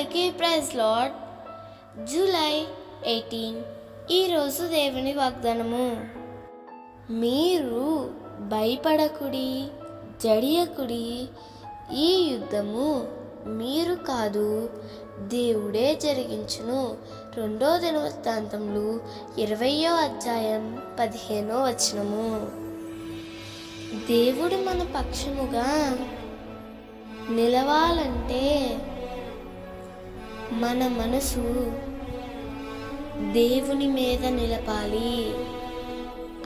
అందరికీ praise lord July eighteen. ఈరోజు దేవుని వాగ్దానము. మీరు భయపడకుడి జడియకుడి. ఈ యుద్ధము మీరు కాదు దేవుడే జరిగించును. రెండో దినవృత్తాంతములు ఇరవయో అధ్యాయం పదిహేనో వచనము. దేవుడు మన పక్షముగా నిలవాలంటే మన మనసు దేవుని మీద నిలపాలి.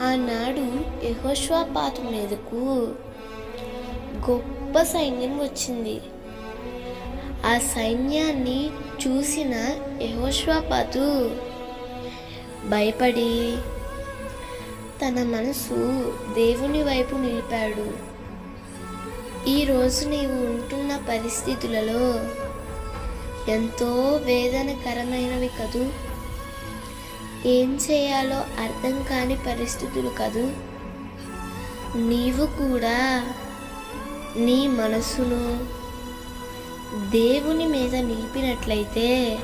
ఆనాడు యహోష్వాపాతు మీదకు గొప్ప సైన్యం వచ్చింది. ఆ సైన్యాన్ని చూసిన యహోష్వాపాతు భయపడి తన మనసు దేవుని వైపు నిలిపాడు. ఈరోజు నీవు ఉంటున్న పరిస్థితులలో ఎంతో వేదనకరమైనవి కదూ? ఏం చేయాలో అర్థం కాని పరిస్థితులు కదూ? నీవు కూడా నీ మనసును దేవుని మీద నిలిపినట్లయితే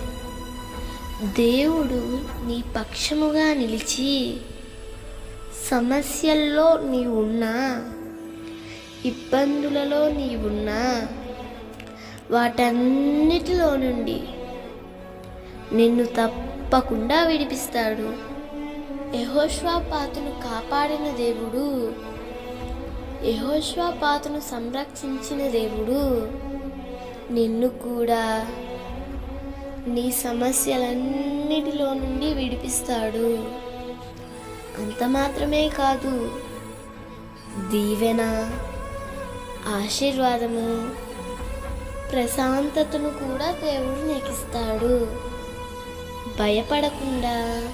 దేవుడు నీ పక్షముగా నిలిచి సమస్యల్లో నీవున్నా ఇబ్బందులలో నీవున్నా వాటన్నిటిలో నుండి నిన్ను తప్పకుండా విడిపిస్తాడు. యహోష్వాపాతును కాపాడిన దేవుడు యహోష్వాపాతును సంరక్షించిన దేవుడు నిన్ను కూడా నీ సమస్యలన్నిటిలో నుండి విడిపిస్తాడు. అంత మాత్రమే కాదు దీవెన ఆశీర్వాదము ప్రశాంతతను కూడా దేవుడు నీకు ఇస్తాడు భయపడకుండా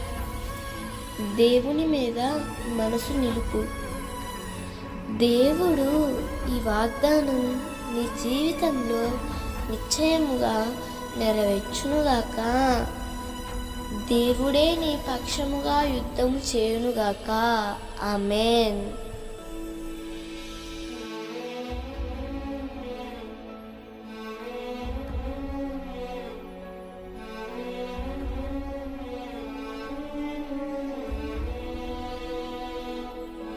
దేవుని మీద మనసు నిలుపు. దేవుడు ఈ వాగ్దానం నీ జీవితంలో నిశ్చయముగా నెరవేర్చునుగాక. దేవుడే నీ పక్షముగా యుద్ధము చేయునుగాక. ఆమెన్.